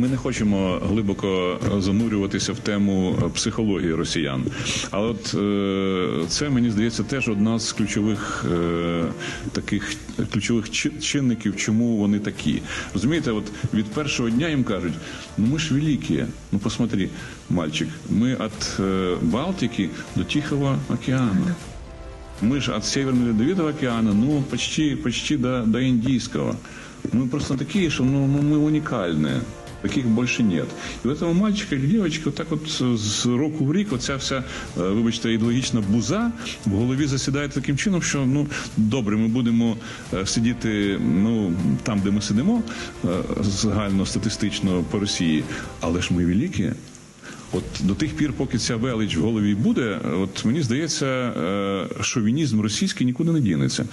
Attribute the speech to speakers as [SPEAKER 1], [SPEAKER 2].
[SPEAKER 1] Ми не хочемо глибоко занурюватися в тему психології росіян. Але от е, це мені здається теж одна з ключових е, таких ключових чи- чинників, чому вони такі. Розумієте, от від першого дня їм кажуть: ну ми ж великі, ну посмотри, мальчик, ми від е, Балтики до Тихого океану. Мы же от Северного Ледовитого океана, ну, почти, почти до, до Индийского. Мы просто такие, что ну, ну, мы уникальные. Таких больше нет. І у этого мальчика или девочки вот так от з року в рік оця вся, е, вибачте, ідеологічна буза в голові засідає таким чином, що ну добре, ми будемо е, сидіти ну там, де ми сидимо, е, загально статистично по Росії, але ж ми великі. От до тих пір, поки ця велич в голові буде, от мені здається, е, шовінізм російський нікуди не дінеться.